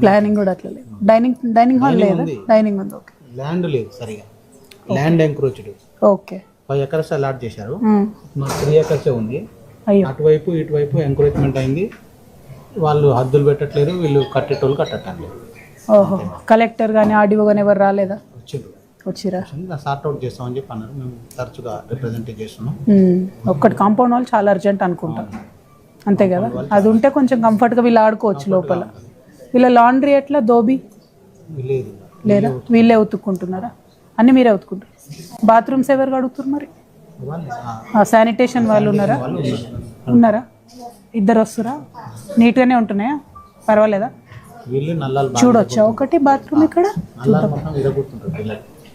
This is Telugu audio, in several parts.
ప్లానింగ్ కూడా అట్లా లేదు. డైనింగ్ డైనింగ్ హాల్ లేదా. డైనింగ్ ఉంది ఓకే ల్యాండ్ లేదు సరిగా. Land encroached okay five acres allot చేశారు. ఉమ్. మాకు త్రీ ఎకర్సే ఉంది. అయ్యో. అటువైపు ఇటువైపు ఎంకరేజ్మెంట్ అయింది. వాళ్ళు హద్దులు పెట్టట్లేరు వీళ్ళు కట్టేటోళ్ళు కట్టట్లేదు. ఓహో. కలెక్టర్ కానీ ఆర్డీఓ కానీ ఎవరు రాలేదా? వచ్చిండ్రు వచ్చిరా సార్ట్ అవుట్ చేస్తామని చెప్పి అన్నారు. మేము తరచుగా రిప్రజెంట్ చేస్తున్నాం. ఉమ్. ఒక్కటి కాంపౌండ్ వాళ్ళు చాలా అర్జెంట్ అనుకుంటా. అంతే కదా? అది ఉంటే కొంచెం కంఫర్ట్గా వీళ్ళు ఆడుకోవచ్చు లోపల. వీళ్ళ లాండ్రీ ఎట్లా? దోబి? లేదు? వీళ్ళే ఉతుక్కుంటున్నారా? అన్నీ మీరే ఉతుక్కుంటారు బాత్రూమ్స్ ఎవరు కడుగుతారు మరి? శానిటేషన్ వాళ్ళు ఉన్నారా? ఉన్నారు. ఇద్దరు వస్తురా? నీట్గానే ఉంటున్నాయా? పర్వాలేదా? చూడొచ్చా? ఒకటి బాత్రూమ్ ఇక్కడ?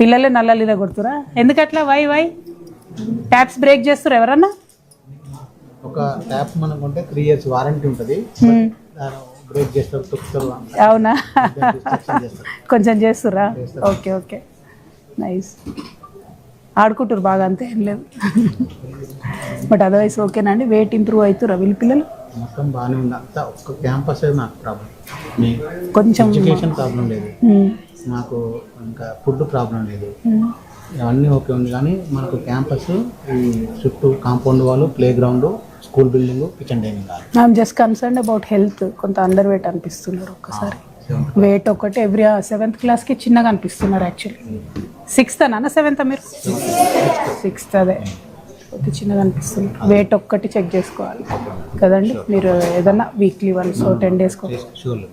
పిల్లలు. నల్లలు ఇదే కొడుతురా ఎందుకట్లా? Why why? ట్యాప్స్ బ్రేక్ చేస్తారు ఎవరన్నా? ఒక ట్యాప్ మనకు ఉంటే త్రీ ఇయర్స్ వారంటీ ఉంటుంది. బ్రేక్ చేస్తారు తొక్కుతారు అవునా? కొంచెం చేస్తురా. Okay okay. నైస్ ఆడుకుంటారు బాగా అంతే ఏం లేదు బట్ అదర్వైజ్ ఓకేనా అండి? వెయిట్ ఇంప్రూవ్ అవుతురా వీళ్ళ పిల్లలు? మొత్తం బాగానే ఉంది. అంతా ఒక్క క్యాంపస్ నాకు ప్రాబ్లం కొంచెం ఎడ్యుకేషన్ ప్రాబ్లం లేదు. హ్మ్. మాకు ఇంకా ఫుడ్ ప్రాబ్లం లేదు. హ్మ్. అవన్నీ ఓకే ఉంది కానీ మనకు క్యాంపస్ ఈ చుట్టూ కాంపౌండ్ వాళ్ళు play ground school building kitchen dining hall. I'm just concern about health కొంత అండర్ వెయిట్ అనిపిస్తున్నారు ఒక్కసారి వెయిట్ ఒకటి ఎవ్రీ సెవెంత్ క్లాస్కి చిన్నగా అనిపిస్తున్నారు యాక్చువల్లీ సిక్స్త్ అన్న సెవెంత్ మీరు? సిక్స్త్ అదే. కొద్ది చిన్నగా అనిపిస్తుంది వెయిట్ ఒక్కటి చెక్ చేసుకోవాలి. కదండి? మీరు ఏదన్నా వీక్లీ వన్స్ టెన్ డేస్కి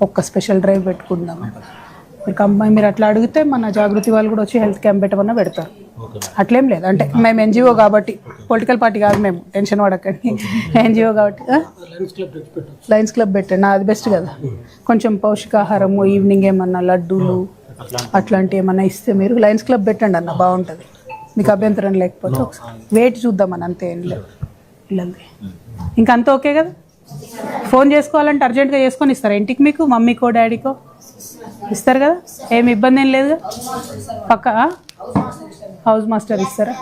ఒక్క స్పెషల్ డ్రైవ్ పెట్టుకుందాం మీరు కంప మీరు అట్లా అడిగితే మన జాగృతి వాళ్ళు కూడా వచ్చి హెల్త్ క్యాంప్ పెట్టమన్నా పెడతారు. ఓకే అట్లేం లేదు. అంటే మేము ఎన్జిఓ కాబట్టి పొలిటికల్ పార్టీ కాదు మేము టెన్షన్ పడకండి. ఎన్జిఓ కాబట్టి? లయన్స్ క్లబ్ పెట్టండి. అది బెస్ట్ కదా. కొంచెం పౌష్టికాహారము ఈవినింగ్ ఏమన్నా లడ్డూలు అట్లాంటివి. ఏమన్నా ఇస్తే మీరు లయన్స్ క్లబ్ పెట్టండి అన్న బాగుంటుంది. మీకు అభ్యంతరం లేకపోతే ఒకసారి. వెయిట్ చూద్దామని అంతే ఏం లేదు. పిల్లలది. ఇంకా అంత ఓకే కదా? ఫోన్ చేసుకోవాలంటే అర్జెంట్గా చేసుకొని ఇస్తారా. ఇంటికి మీకు మమ్మీకో డాడీకో ఇస్తారు కదా? ఏమి ఇబ్బంది ఏం లేదు పక్క? హౌస్ మాస్టర్ ఇస్తారా?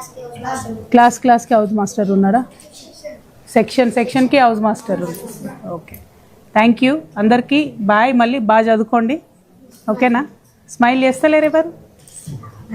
క్లాస్ క్లాస్కి హౌస్ మాస్టర్ ఉన్నారా? సెక్షన్ సెక్షన్కి house master okay. Thank you. అందరికీ బాయ్. మళ్ళీ బాగా చదువుకోండి. ఓకేనా? స్మైల్ చేస్తలేరు ఎవరు?